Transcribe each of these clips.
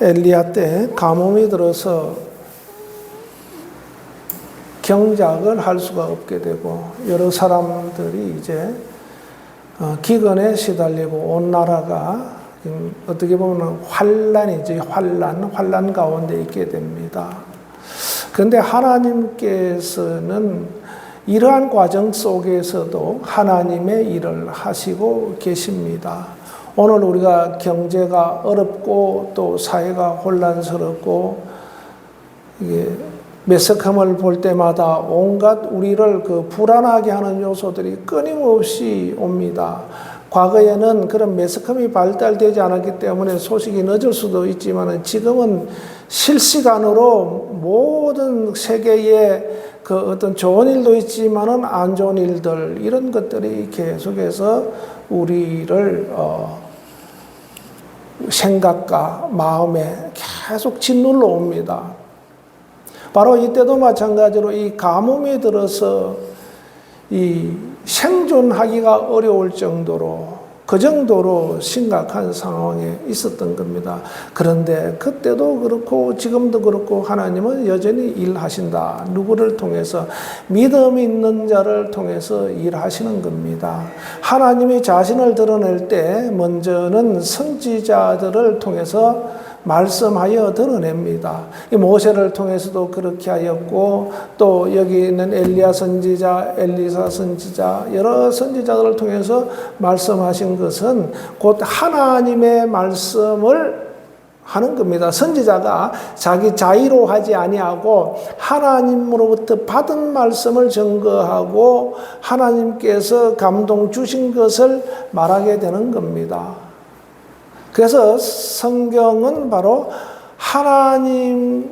엘리야 때 가뭄이 들어서 경작을 할 수가 없게 되고 여러 사람들이 이제 어, 기근에 시달리고 온 나라가 지금 어떻게 보면 환란이지 환란 환란 가운데 있게 됩니다. 그런데 하나님께서는 이러한 과정 속에서도 하나님의 일을 하시고 계십니다. 오늘 우리가 경제가 어렵고 또 사회가 혼란스럽고 이게 매스컴을 볼 때마다 온갖 우리를 그 불안하게 하는 요소들이 끊임없이 옵니다. 과거에는 그런 매스컴이 발달되지 않았기 때문에 소식이 늦을 수도 있지만 지금은 실시간으로 모든 세계의 그 어떤 좋은 일도 있지만은 안 좋은 일들 이런 것들이 계속해서 우리를 어 생각과 마음에 계속 짓눌러 옵니다. 바로 이때도 마찬가지로 이 가뭄이 들어서 이 생존하기가 어려울 정도로 그 정도로 심각한 상황에 있었던 겁니다. 그런데 그때도 그렇고 지금도 그렇고 하나님은 여전히 일하신다. 누구를 통해서 믿음 있는 자를 통해서 일하시는 겁니다. 하나님이 자신을 드러낼 때 먼저는 선지자들을 통해서 말씀하여 드러냅니다. 이 모세를 통해서도 그렇게 하였고 또 여기 있는 엘리야 선지자, 엘리사 선지자 여러 선지자들을 통해서 말씀하신 것은 곧 하나님의 말씀을 하는 겁니다. 선지자가 자기 자의로 하지 아니하고 하나님으로부터 받은 말씀을 증거하고 하나님께서 감동 주신 것을 말하게 되는 겁니다. 그래서 성경은 바로 하나님으로부터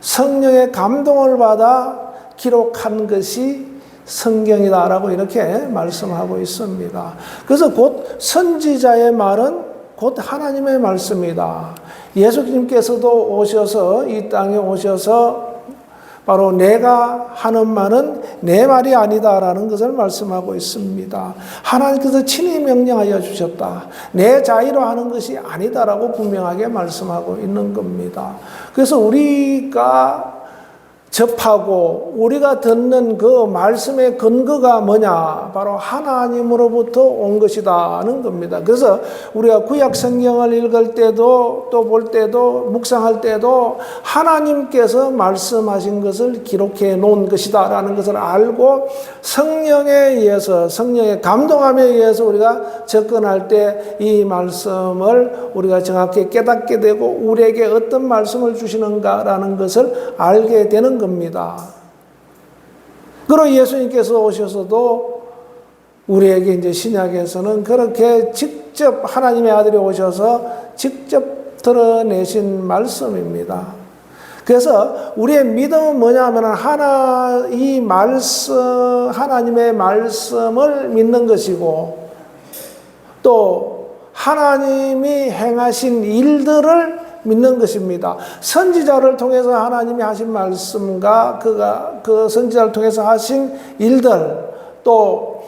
성령의 감동을 받아 기록한 것이 성경이다라고 이렇게 말씀하고 있습니다. 그래서 곧 선지자의 말은 곧 하나님의 말씀이다. 예수님께서도 오셔서 이 땅에 오셔서 바로 내가 하는 말은 내 말이 아니다라는 것을 말씀하고 있습니다. 하나님께서 친히 명령하여 주셨다. 내 자의로 하는 것이 아니다라고 분명하게 말씀하고 있는 겁니다. 그래서 우리가 접하고 우리가 듣는 그 말씀의 근거가 뭐냐? 바로 하나님으로부터 온 것이다는 겁니다. 그래서 우리가 구약 성경을 읽을 때도 또 볼 때도 묵상할 때도 하나님께서 말씀하신 것을 기록해 놓은 것이다 라는 것을 알고 성령에 의해서 성령의 감동함에 의해서 우리가 접근할 때 이 말씀을 우리가 정확히 깨닫게 되고 우리에게 어떤 말씀을 주시는가라는 것을 알게 되는 겁니다. 그리고 예수님께서 오셔서도 우리에게 이제 신약에서는 그렇게 직접 하나님의 아들이 오셔서 직접 드러내신 말씀입니다. 그래서 우리의 믿음은 뭐냐면 하나 이 말씀 하나님의 말씀을 믿는 것이고 또 하나님이 행하신 일들을 믿는 것입니다. 선지자를 통해서 하나님이 하신 말씀과 그가 그 선지자를 통해서 하신 일들 또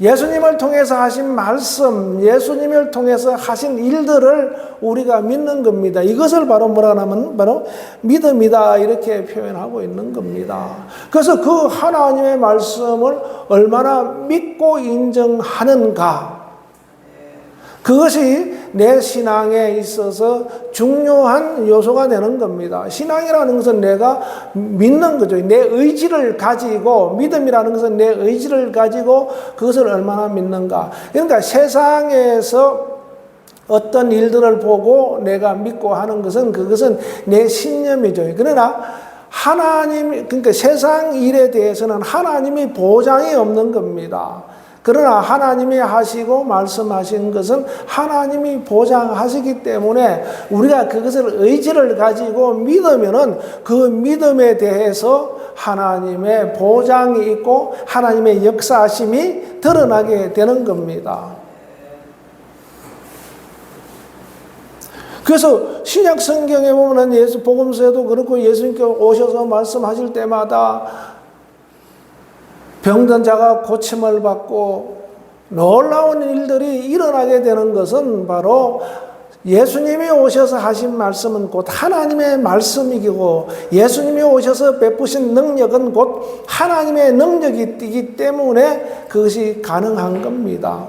예수님을 통해서 하신 말씀, 예수님을 통해서 하신 일들을 우리가 믿는 겁니다. 이것을 바로 뭐라 하면 바로 믿음이다 이렇게 표현하고 있는 겁니다. 그래서 그 하나님의 말씀을 얼마나 믿고 인정하는가 그것이 내 신앙에 있어서 중요한 요소가 되는 겁니다. 신앙이라는 것은 내가 믿는 거죠. 내 의지를 가지고, 믿음이라는 것은 내 의지를 가지고 그것을 얼마나 믿는가. 그러니까 세상에서 어떤 일들을 보고 내가 믿고 하는 것은 그것은 내 신념이죠. 그러나 하나님, 그러니까 세상 일에 대해서는 하나님이 보장이 없는 겁니다. 그러나 하나님이 하시고 말씀하신 것은 하나님이 보장하시기 때문에 우리가 그것을 의지를 가지고 믿으면은 그 믿음에 대해서 하나님의 보장이 있고 하나님의 역사하심이 드러나게 되는 겁니다. 그래서 신약 성경에 보면 예수 복음서에도 그렇고 예수님께 오셔서 말씀하실 때마다 병든 자가 고침을 받고 놀라운 일들이 일어나게 되는 것은 바로 예수님이 오셔서 하신 말씀은 곧 하나님의 말씀이고 예수님이 오셔서 베푸신 능력은 곧 하나님의 능력이기 때문에 그것이 가능한 겁니다.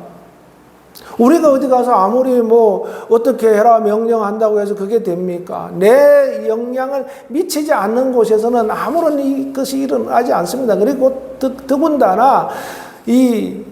우리가 어디 가서 아무리 뭐 어떻게 해라 명령한다고 해서 그게 됩니까? 내 영향을 미치지 않는 곳에서는 아무런 이 것이 일어나지 않습니다. 그리고 더, 더군다나 이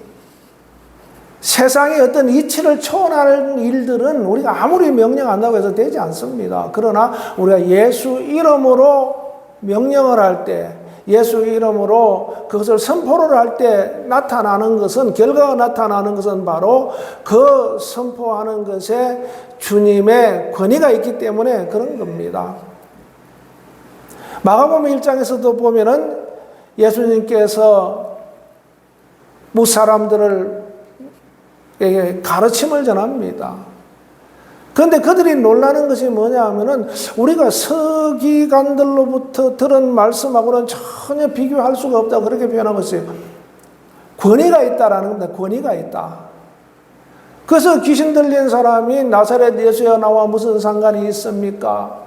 세상의 어떤 이치를 초월하는 일들은 우리가 아무리 명령한다고 해서 되지 않습니다. 그러나 우리가 예수 이름으로 명령을 할 때, 예수 이름으로 그것을 선포를 할 때 나타나는 것은, 결과가 나타나는 것은 바로 그 선포하는 것에 주님의 권위가 있기 때문에 그런 겁니다. 마가복음 1장에서도 보면은 예수님께서 무사람들을 가르침을 전합니다. 그런데 그들이 놀라는 것이 뭐냐 하면은 우리가 서기관들로부터 들은 말씀하고는 전혀 비교할 수가 없다 그렇게 표현하고 있어요. 권위가 있다라는 겁니다. 권위가 있다. 그래서 귀신 들린 사람이 나사렛 예수여 나와 무슨 상관이 있습니까?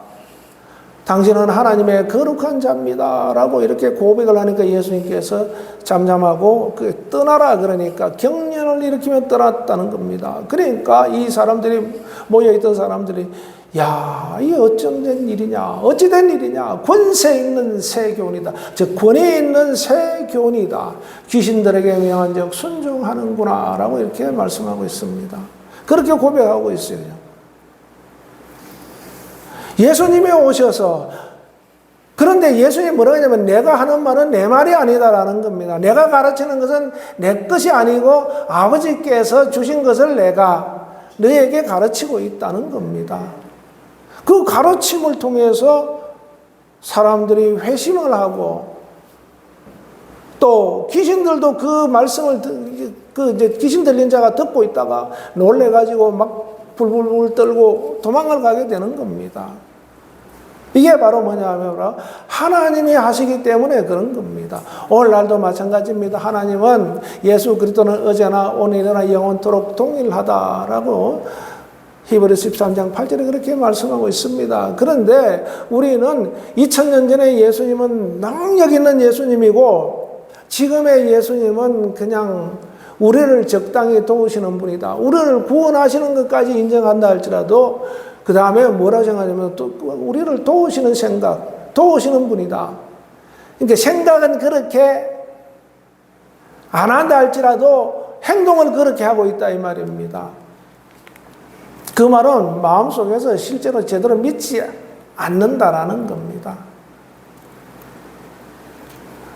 당신은 하나님의 거룩한 자입니다. 라고 이렇게 고백을 하니까 예수님께서 잠잠하고 그 떠나라 그러니까 경련을 일으키며 떠났다는 겁니다. 그러니까 이 사람들이 모여있던 사람들이 야, 이 어쩜 된 일이냐? 어찌 된 일이냐? 권세 있는 새 교훈이다. 즉, 권위 있는 새 교훈이다. 귀신들에게 명한 적 순종하는구나. 라고 이렇게 말씀하고 있습니다. 그렇게 고백하고 있어요. 예수님이 오셔서 그런데 예수님이 뭐라고 하냐면 내가 하는 말은 내 말이 아니다라는 겁니다. 내가 가르치는 것은 내 것이 아니고 아버지께서 주신 것을 내가 너에게 가르치고 있다는 겁니다. 그 가르침을 통해서 사람들이 회심을 하고 또 귀신들도 그 말씀을 그 이제 귀신 들린 자가 듣고 있다가 놀래 가지고 막 불불불 떨고 도망을 가게 되는 겁니다. 이게 바로 뭐냐면 하나님이 하시기 때문에 그런 겁니다. 오늘날도 마찬가지입니다. 하나님은 예수 그리스도는 어제나 오늘이나 영원토록 동일하다라고 히브리 13장 8절에 그렇게 말씀하고 있습니다. 그런데 우리는 2000년 전에 예수님은 능력 있는 예수님이고 지금의 예수님은 그냥 우리를 적당히 도우시는 분이다. 우리를 구원하시는 것까지 인정한다 할지라도 그 다음에 뭐라고 생각하냐면 또 우리를 도우시는 생각, 도우시는 분이다. 그러니까 생각은 그렇게 안 한다 할지라도 행동을 그렇게 하고 있다 이 말입니다. 그 말은 마음속에서 실제로 제대로 믿지 않는다라는 겁니다.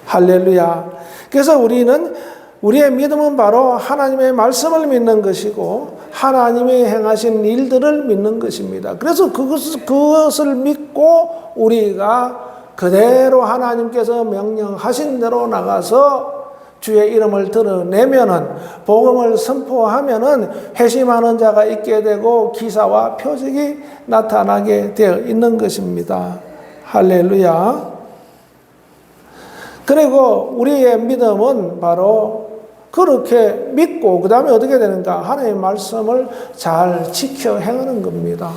할렐루야. 그래서 우리는 우리의 믿음은 바로 하나님의 말씀을 믿는 것이고 하나님이 행하신 일들을 믿는 것입니다. 그래서 그것을, 그것을 믿고 우리가 그대로 하나님께서 명령하신 대로 나가서 주의 이름을 드러내면은 복음을 선포하면은 회심하는 자가 있게 되고 기사와 표적이 나타나게 되어 있는 것입니다. 할렐루야. 그리고 우리의 믿음은 바로 그렇게 믿고 그 다음에 어떻게 되는가? 하나님의 말씀을 잘 지켜 행하는 겁니다.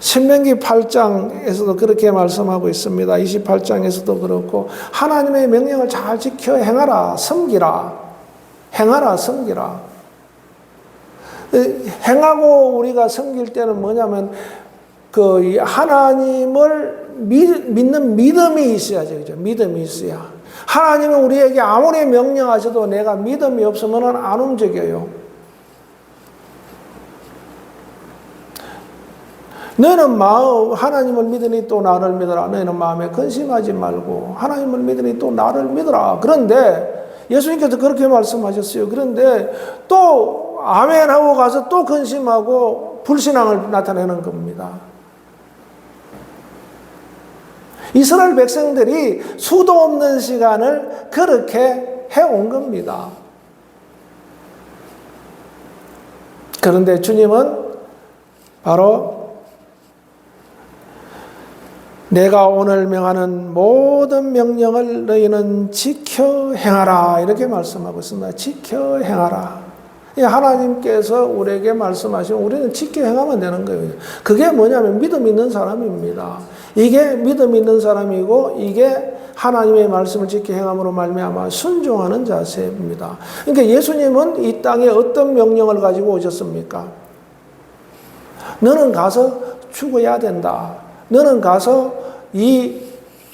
신명기 8장에서도 그렇게 말씀하고 있습니다. 28장에서도 그렇고 하나님의 명령을 잘 지켜 행하라, 섬기라, 행하라, 섬기라. 행하고 우리가 섬길 때는 뭐냐면 그 하나님을 믿 는 믿음이 있어야죠? 믿음이 있어야. 하나님은 우리에게 아무리 명령하셔도 내가 믿음이 없으면 안 움직여요. 너는 마음, 하나님을 믿으니 또 나를 믿어라. 너희는 마음에 근심하지 말고, 하나님을 믿으니 또 나를 믿어라. 그런데, 예수님께서 그렇게 말씀하셨어요. 그런데 또, 아멘 하고 가서 또 근심하고 불신앙을 나타내는 겁니다. 이스라엘 백성들이 수도 없는 시간을 그렇게 해온 겁니다. 그런데 주님은 바로 내가 오늘 명하는 모든 명령을 너희는 지켜 행하라. 이렇게 말씀하고 있습니다. 지켜 행하라. 이 하나님께서 우리에게 말씀하시면 우리는 지켜 행하면 되는 거예요. 그게 뭐냐면 믿음 있는 사람입니다. 이게 믿음 있는 사람이고 이게 하나님의 말씀을 지켜 행함으로 말미암아 순종하는 자세입니다. 그러니까 예수님은 이 땅에 어떤 명령을 가지고 오셨습니까? 너는 가서 죽어야 된다. 너는 가서 이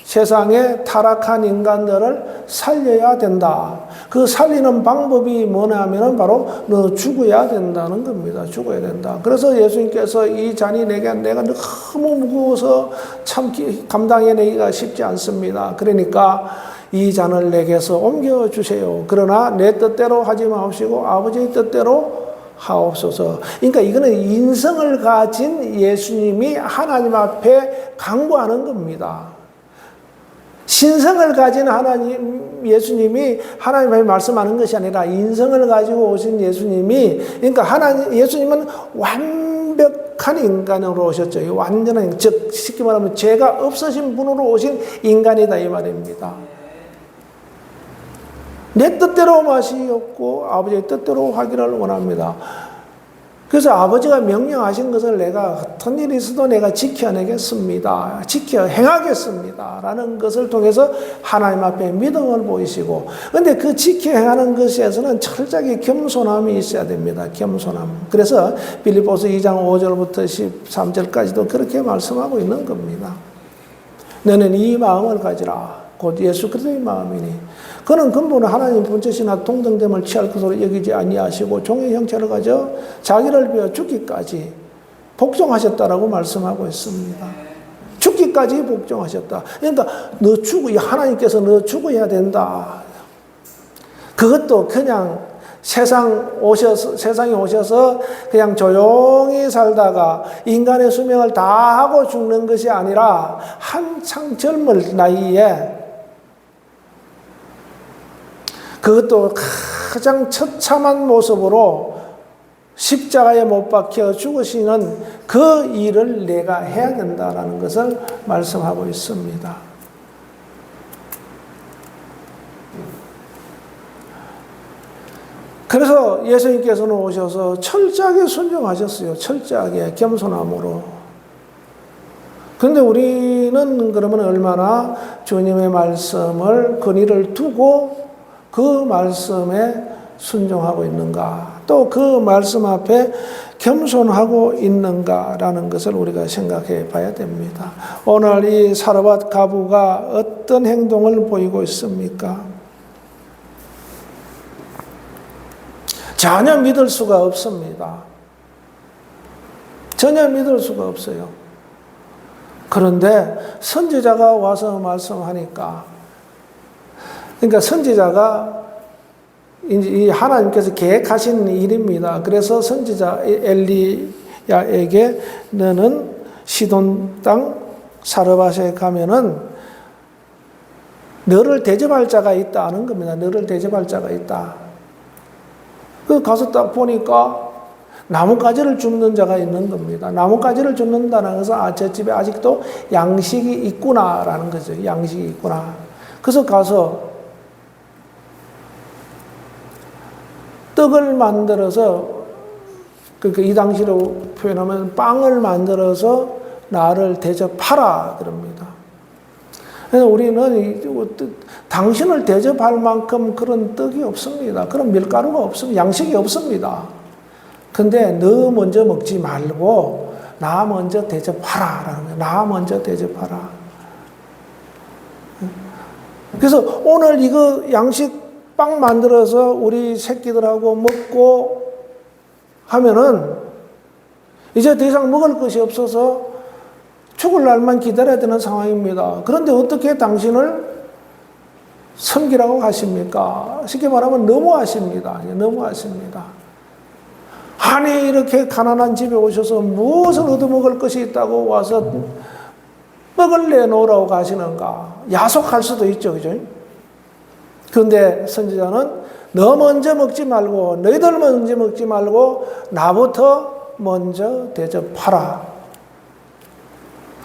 세상에 타락한 인간들을 살려야 된다. 그 살리는 방법이 뭐냐면은 바로 너 죽어야 된다는 겁니다. 죽어야 된다. 그래서 예수님께서 이 잔이 내게 내가 너무 무거워서 참기 감당해내기가 쉽지 않습니다. 그러니까 이 잔을 내게서 옮겨 주세요. 그러나 내 뜻대로 하지 마옵시고 아버지의 뜻대로 하옵소서. 그러니까 이거는 인성을 가진 예수님이 하나님 앞에 강구하는 겁니다. 신성을 가진 하나님, 예수님이 하나님의 말씀하는 것이 아니라 인성을 가지고 오신 예수님이, 그러니까 하나님, 예수님은 완벽한 인간으로 오셨죠. 완전한, 즉, 쉽게 말하면 죄가 없으신 분으로 오신 인간이다, 이 말입니다. 내 뜻대로 맛이 없고 아버지의 뜻대로 하기를 원합니다. 그래서 아버지가 명령하신 것을 내가 어떤 일이 있어도 내가 지켜내겠습니다. 지켜 행하겠습니다. 라는 것을 통해서 하나님 앞에 믿음을 보이시고, 근데 그 지켜 행하는 것에서는 철저하게 겸손함이 있어야 됩니다. 겸손함. 그래서 빌리포스 2장 5절부터 13절까지도 그렇게 말씀하고 있는 겁니다. 너는 이 마음을 가지라. 곧 예수 그리스도의 마음이니 그는 근본은 하나님 본체시나 동등됨을 취할 것으로 여기지 아니하시고 종의 형체를 가져 자기를 비워 죽기까지 복종하셨다라고 말씀하고 있습니다. 죽기까지 복종하셨다. 그러니까 너 죽어 하나님께서 너 죽어야 된다. 그것도 그냥 세상 오셔서 세상에 오셔서 그냥 조용히 살다가 인간의 수명을 다 하고 죽는 것이 아니라 한창 젊을 나이에 그것도 가장 처참한 모습으로 십자가에 못 박혀 죽으시는 그 일을 내가 해야 된다라는 것을 말씀하고 있습니다. 그래서 예수님께서는 오셔서 철저하게 순종하셨어요. 철저하게 겸손함으로. 그런데 우리는 그러면 얼마나 주님의 말씀을 근위를 두고 그 말씀에 순종하고 있는가, 또 그 말씀 앞에 겸손하고 있는가라는 것을 우리가 생각해 봐야 됩니다. 오늘 이 사르밧 가부가 어떤 행동을 보이고 있습니까? 전혀 믿을 수가 없습니다. 전혀 믿을 수가 없어요. 그런데 선지자가 와서 말씀하니까 그러니까 선지자가 이 하나님께서 계획하신 일입니다. 그래서 선지자 엘리야에게 너는 시돈 땅 사르밧에 가면은 너를 대접할 자가 있다는 겁니다. 너를 대접할 자가 있다. 그 가서 딱 보니까 나뭇가지를 줍는 자가 있는 겁니다. 나뭇가지를 줍는다는 것은 아, 저 집에 아직도 양식이 있구나라는 거죠. 양식이 있구나. 그래서 가서 떡을 만들어서 그러니까 이 당시로 표현하면 빵을 만들어서 나를 대접하라 그럽니다. 그래서 우리는 당신을 대접할 만큼 그런 떡이 없습니다. 그런 밀가루가 없습니다. 양식이 없습니다. 근데 너 먼저 먹지 말고 나 먼저 대접하라. 나 먼저 대접하라. 그래서 오늘 이거 양식 빵 만들어서 우리 새끼들하고 먹고 하면은 이제 더 이상 먹을 것이 없어서 죽을 날만 기다려야 되는 상황입니다. 그런데 어떻게 당신을 섬기라고 하십니까? 쉽게 말하면 너무하십니다. 너무하십니다. 아니 이렇게 가난한 집에 오셔서 무엇을 얻어먹을 것이 있다고 와서 떡을 내놓으라고 가시는가? 야속할 수도 있죠. 그죠? 그런데 선지자는 너 먼저 먹지 말고 너희들 먼저 먹지 말고 나부터 먼저 대접하라.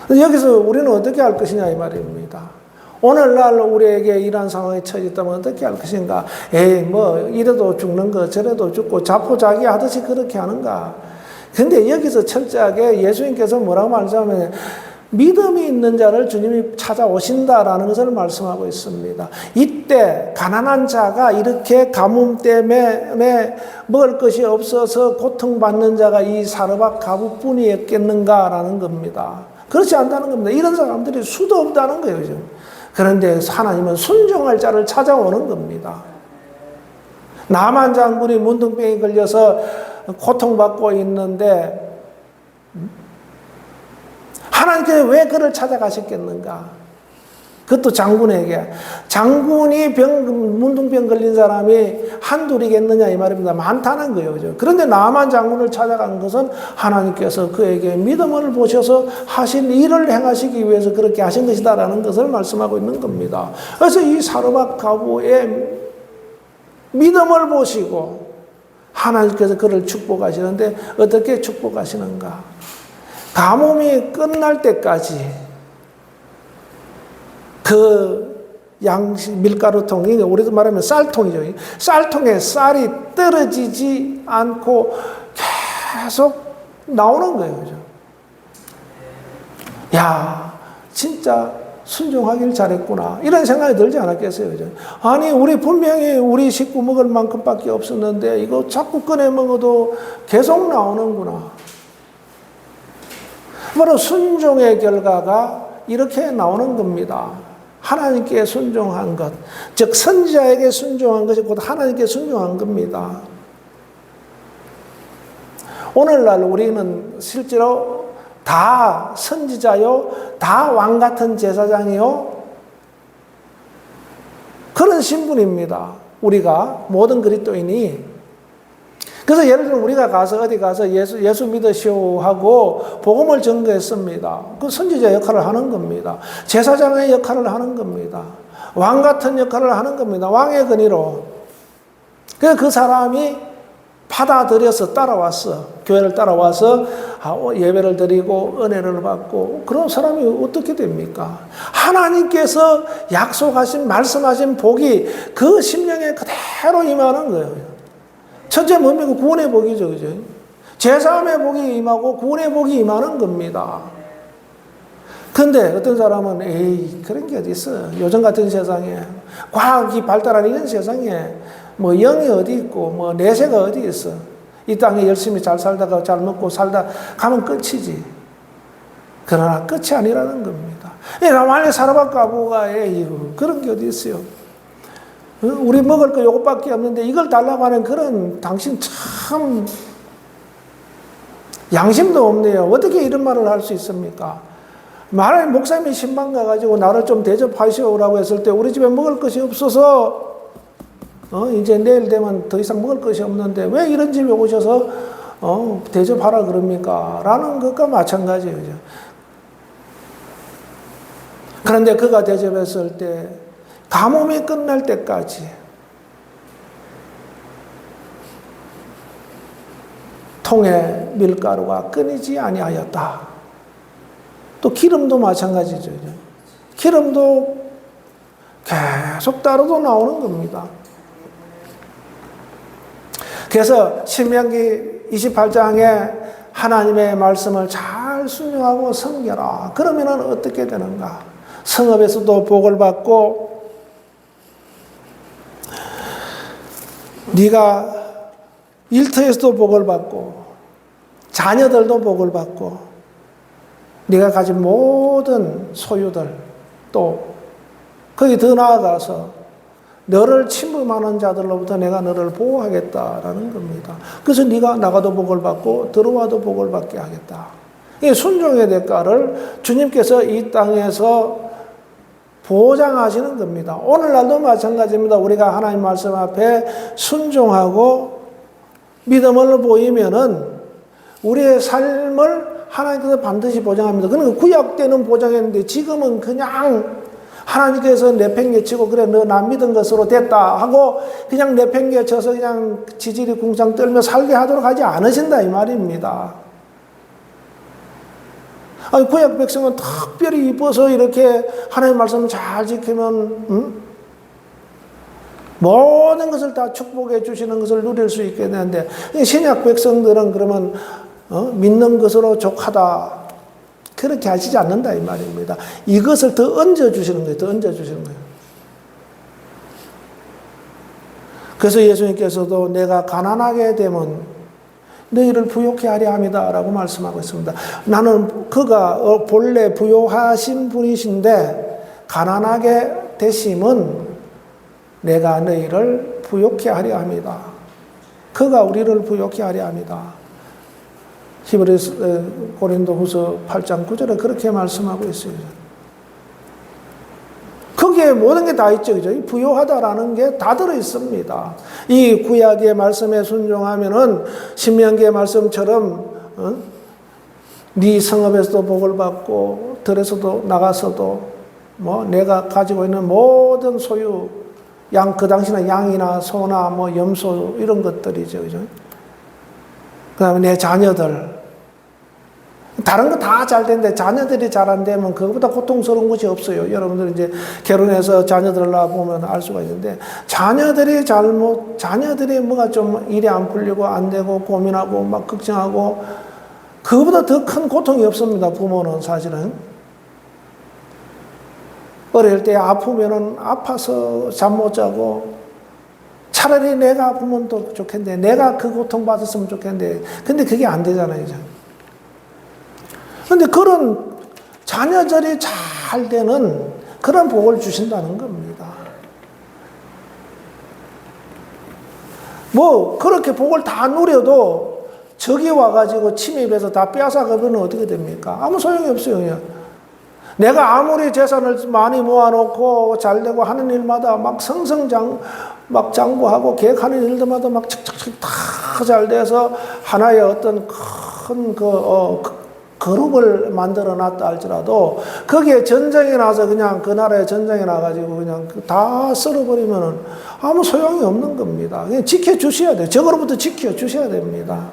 여기서 우리는 어떻게 할 것이냐 이 말입니다. 오늘날 우리에게 이런 상황에 처했다면 어떻게 할 것인가? 에이, 뭐, 이래도 죽는 거, 저래도 죽고, 자포자기 하듯이 그렇게 하는가? 근데 여기서 철저하게 예수님께서 뭐라고 말하자면, 믿음이 있는 자를 주님이 찾아오신다라는 것을 말씀하고 있습니다. 이때 가난한 자가 이렇게 가뭄 때문에 먹을 것이 없어서 고통받는 자가 이 사르밧 가부뿐이었겠는가라는 겁니다. 그렇지 않다는 겁니다. 이런 사람들이 수도 없다는 거예요. 지금. 그런데 하나님은 순종할 자를 찾아오는 겁니다. 나만 장군이 문둥병에 걸려서 고통받고 있는데 하나님께서 왜 그를 찾아가셨겠는가? 그것도 장군에게. 장군이 병, 문둥병 걸린 사람이 한둘이겠느냐 이 말입니다. 많다는 거예요. 그죠? 그런데 나만 장군을 찾아간 것은 하나님께서 그에게 믿음을 보셔서 하신 일을 행하시기 위해서 그렇게 하신 것이다라는 것을 말씀하고 있는 겁니다. 그래서 이 사르밧 가부의 믿음을 보시고 하나님께서 그를 축복하시는데 어떻게 축복하시는가? 가뭄이 끝날 때까지 그 양식 밀가루통이 우리도 말하면 쌀통이죠. 쌀통에 쌀이 떨어지지 않고 계속 나오는 거예요. 그죠? 야, 진짜 순종하길 잘했구나. 이런 생각이 들지 않았겠어요. 그죠? 아니, 우리 분명히 우리 식구 먹을 만큼밖에 없었는데 이거 자꾸 꺼내 먹어도 계속 나오는구나. 바로 순종의 결과가 이렇게 나오는 겁니다. 하나님께 순종한 것, 즉 선지자에게 순종한 것이 곧 하나님께 순종한 겁니다. 오늘날 우리는 실제로 다 선지자요, 다 왕 같은 제사장이요, 그런 신분입니다. 우리가 모든 그리스도인이 그래서 예를 들면 우리가 가서 어디 가서 예수, 예수 믿으시오 하고 복음을 전거했습니다. 그 선지자 역할을 하는 겁니다. 제사장의 역할을 하는 겁니다. 왕 같은 역할을 하는 겁니다. 왕의 근위로. 그래서 그 사람이 받아들여서 따라왔어. 교회를 따라와서 아, 어, 예배를 드리고 은혜를 받고 그런 사람이 어떻게 됩니까? 하나님께서 약속하신 말씀하신 복이 그 심령에 그대로 임하는 거예요. 첫째 뭡니까? 구원의 복이죠. 그죠? 제사함의 복이 임하고 구원의 복이 임하는 겁니다. 근데 어떤 사람은 에이 그런 게 어디 있어? 요즘 같은 세상에 과학이 발달한 이런 세상에 뭐 영이 어디 있고 뭐 내세가 어디 있어? 이 땅에 열심히 잘 살다가 잘 먹고 살다 가면 끝이지. 그러나 끝이 아니라는 겁니다. 라만의 사르밧 가부가 에이 그런 게 어디 있어요? 우리 먹을 거 요것밖에 없는데 이걸 달라고 하는 그런 당신 참 양심도 없네요. 어떻게 이런 말을 할 수 있습니까? 말을 목사님이 신방 가가지고 나를 좀 대접하시오라고 했을 때 우리 집에 먹을 것이 없어서 어, 이제 내일 되면 더 이상 먹을 것이 없는데 왜 이런 집에 오셔서 어, 대접하라 그럽니까? 라는 것과 마찬가지예요. 그런데 그가 대접했을 때 가뭄이 끝날 때까지 통에 밀가루가 끊이지 아니하였다. 또 기름도 마찬가지죠. 기름도 계속 따로도 나오는 겁니다. 그래서 신명기 28장에 하나님의 말씀을 잘 순종하고 섬겨라. 그러면 어떻게 되는가? 성읍에서도 복을 받고 네가 일터에서도 복을 받고 자녀들도 복을 받고 네가 가진 모든 소유들 또 거기 더 나아가서 너를 침범하는 자들로부터 내가 너를 보호하겠다라는 겁니다. 그래서 네가 나가도 복을 받고 들어와도 복을 받게 하겠다. 이 순종의 대가를 주님께서 이 땅에서 보장하시는 겁니다. 오늘날도 마찬가지입니다. 우리가 하나님 말씀 앞에 순종하고 믿음을 보이면은 우리의 삶을 하나님께서 반드시 보장합니다. 그러니까 구약 때는 보장했는데 지금은 그냥 하나님께서 내팽개치고 그래 너 나 믿은 것으로 됐다 하고 그냥 내팽개쳐서 그냥 지질이 궁상 떨며 살게 하도록 하지 않으신다 이 말입니다. 아니 구약 백성은 특별히 이뻐서 이렇게 하나님 말씀 잘 지키면 음? 모든 것을 다 축복해 주시는 것을 누릴 수 있게 되는데 이 신약 백성들은 그러면 어? 믿는 것으로 족하다 그렇게 하시지 않는다 이 말입니다. 이것을 더 얹어 주시는 거예요. 더 얹어 주시는 거예요. 그래서 예수님께서도 내가 가난하게 되면 너희를 부욕해 하려 함이다라고 말씀하고 있습니다. 나는 그가 어, 본래 부요하신 분이신데 가난하게 되심은 내가 너희를 부욕해 하려 합니다. 그가 우리를 부욕해 하려 합니다. 히브리서 어, 고린도 후서 8장 9절에 그렇게 말씀하고 있어요. 거기에 모든 게 다 있죠. 그죠? 부요하다라는 게 다 들어 있습니다. 이 구약의 말씀에 순종하면은 신명기의 말씀처럼 어? 네 성읍에서도 복을 받고 들에서도 나가서도 뭐 내가 가지고 있는 모든 소유 양 그 당시는 양이나 소나 뭐 염소 이런 것들이죠. 그죠? 그다음에 내 자녀들 다른 거 다 잘 되는데 자녀들이 잘 안 되면 그거보다 고통스러운 것이 없어요. 여러분들 이제 결혼해서 자녀들을 낳아보면 알 수가 있는데 자녀들이 잘못, 자녀들이 뭐가 좀 일이 안 풀리고 안 되고 고민하고 막 걱정하고 그거보다 더 큰 고통이 없습니다. 부모는 사실은. 어릴 때 아프면은 아파서 잠 못 자고 차라리 내가 아프면 더 좋겠는데 내가 그 고통 받았으면 좋겠는데 근데 그게 안 되잖아요. 근데 그런 자녀들이 잘 되는 그런 복을 주신다는 겁니다. 뭐 그렇게 복을 다 누려도 적이 와가지고 침입해서 다 빼앗아가면 어떻게 됩니까? 아무 소용이 없어요. 그냥. 내가 아무리 재산을 많이 모아놓고 잘 되고 하는 일마다 막 성성장 막 장구하고 계획하는 일들마다 막 척척척 다 잘 돼서 하나의 어떤 큰그 어, 그룹을 만들어 놨다 할지라도 거기에 전쟁이 나서 그냥 그 나라에 전쟁이 나가지고 그냥 다 썰어버리면은 아무 소용이 없는 겁니다. 그냥 지켜주셔야 돼요. 저거로부터 지켜주셔야 됩니다.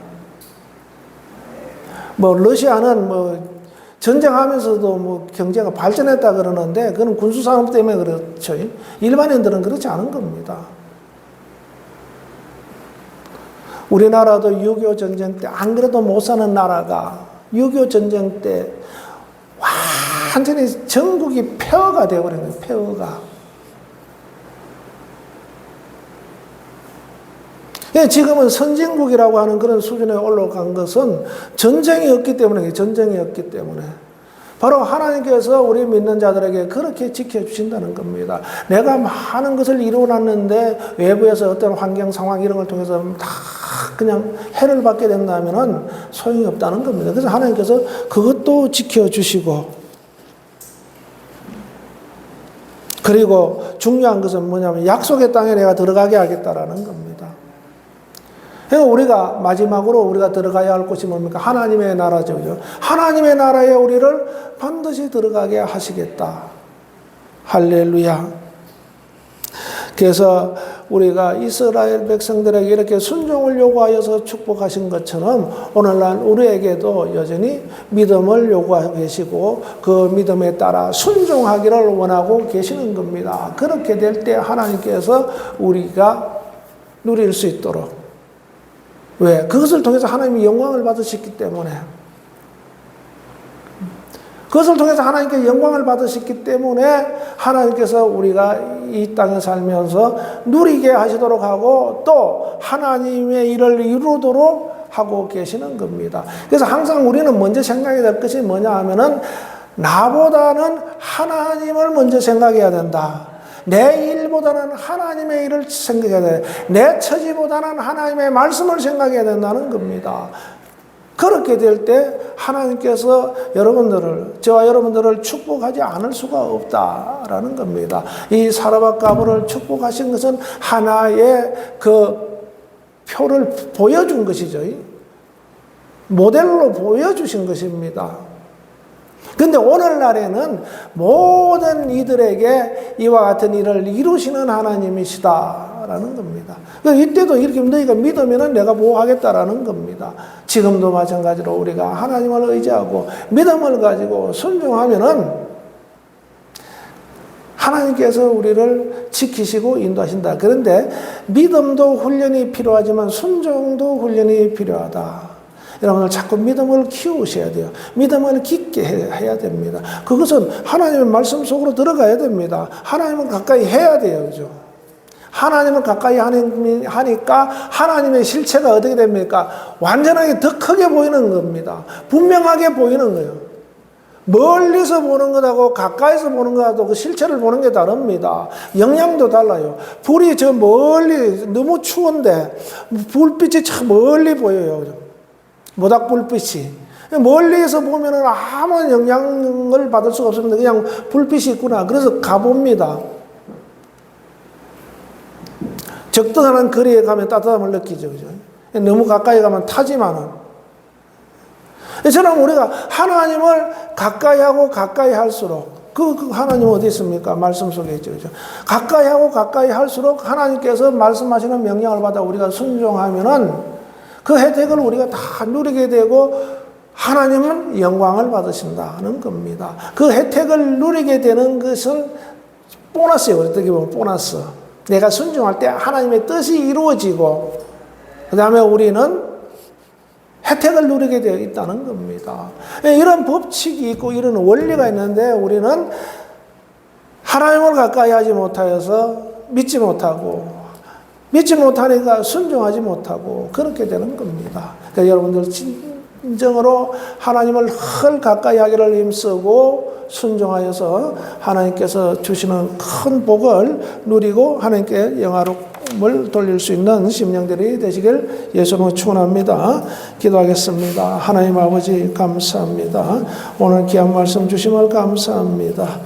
뭐 러시아는 뭐 전쟁하면서도 뭐 경제가 발전했다 그러는데 그건 군수산업 때문에 그렇죠. 일반인들은 그렇지 않은 겁니다. 우리나라도 6.25 전쟁 때 안 그래도 못 사는 나라가 6.25 전쟁 때 완전히 전국이 폐허가 되어버린 거예요. 폐허가. 예, 지금은 선진국이라고 하는 그런 수준에 올라간 것은 전쟁이 없기 때문에, 전쟁이 없기 때문에. 바로 하나님께서 우리 믿는 자들에게 그렇게 지켜주신다는 겁니다. 내가 많은 것을 이루어놨는데 외부에서 어떤 환경, 상황 이런 걸 통해서 다 그냥 해를 받게 된다면 소용이 없다는 겁니다. 그래서 하나님께서 그것도 지켜주시고 그리고 중요한 것은 뭐냐면 약속의 땅에 내가 들어가게 하겠다라는 겁니다. 그러니까 우리가 마지막으로 우리가 들어가야 할 곳이 뭡니까? 하나님의 나라죠. 하나님의 나라에 우리를 반드시 들어가게 하시겠다. 할렐루야. 그래서 우리가 이스라엘 백성들에게 이렇게 순종을 요구하여서 축복하신 것처럼 오늘날 우리에게도 여전히 믿음을 요구하고 계시고 그 믿음에 따라 순종하기를 원하고 계시는 겁니다. 그렇게 될 때 하나님께서 우리가 누릴 수 있도록 왜? 그것을 통해서 하나님이 영광을 받으셨기 때문에. 그것을 통해서 하나님께 영광을 받으셨기 때문에 하나님께서 우리가 이 땅에 살면서 누리게 하시도록 하고 또 하나님의 일을 이루도록 하고 계시는 겁니다. 그래서 항상 우리는 먼저 생각해야 될 것이 뭐냐 하면은 나보다는 하나님을 먼저 생각해야 된다. 내 일보다는 하나님의 일을 생각해야 돼. 내 처지보다는 하나님의 말씀을 생각해야 된다는 겁니다. 그렇게 될 때 하나님께서 여러분들을 저와 여러분들을 축복하지 않을 수가 없다라는 겁니다. 이 사라바 가브를 축복하신 것은 하나의 그 표를 보여준 것이죠. 모델로 보여주신 것입니다. 근데 오늘날에는 모든 이들에게 이와 같은 일을 이루시는 하나님이시다라는 겁니다. 그러니까 이때도 이렇게 너희가 믿으면 내가 보호하겠다라는 겁니다. 지금도 마찬가지로 우리가 하나님을 의지하고 믿음을 가지고 순종하면은 하나님께서 우리를 지키시고 인도하신다. 그런데 믿음도 훈련이 필요하지만 순종도 훈련이 필요하다. 여러분들 자꾸 믿음을 키우셔야 돼요. 믿음을 깊게 해- 해야 됩니다. 그것은 하나님의 말씀 속으로 들어가야 됩니다. 하나님을 가까이 해야 돼요. 그죠? 하나님을 가까이 하니- 하니까 하나님의 실체가 어떻게 됩니까? 완전하게 더 크게 보이는 겁니다. 분명하게 보이는 거예요. 멀리서 보는 것하고 가까이서 보는 것하고 그 실체를 보는 게 다릅니다. 영향도 달라요. 불이 저 멀리 너무 추운데 불빛이 참 멀리 보여요. 모닥 불빛이. 멀리서 보면은 아무런 영향을 받을 수가 없습니다. 그냥 불빛이 있구나. 그래서 가봅니다. 적당한 거리에 가면 따뜻함을 느끼죠. 그죠? 너무 가까이 가면 타지만은. 저는 우리가 하나님을 가까이 하고 가까이 할수록 그, 그 하나님 어디 있습니까? 말씀 속에 있죠. 그죠? 가까이 하고 가까이 할수록 하나님께서 말씀하시는 명령을 받아 우리가 순종하면은 그 혜택을 우리가 다 누리게 되고 하나님은 영광을 받으신다는 겁니다. 그 혜택을 누리게 되는 것은 보너스예요. 어떻게 보면 보너스. 내가 순종할 때 하나님의 뜻이 이루어지고 그 다음에 우리는 혜택을 누리게 되어 있다는 겁니다. 이런 법칙이 있고 이런 원리가 있는데 우리는 하나님을 가까이 하지 못하여서 믿지 못하고 믿지 못하니까 순종하지 못하고 그렇게 되는 겁니다. 그러니까 여러분들 진정으로 하나님을 헐 가까이 하기를 힘쓰고 순종하여서 하나님께서 주시는 큰 복을 누리고 하나님께 영화로움을 돌릴 수 있는 심령들이 되시길 예수로 축원합니다. 기도하겠습니다. 하나님 아버지 감사합니다. 오늘 귀한 말씀 주심을 감사합니다.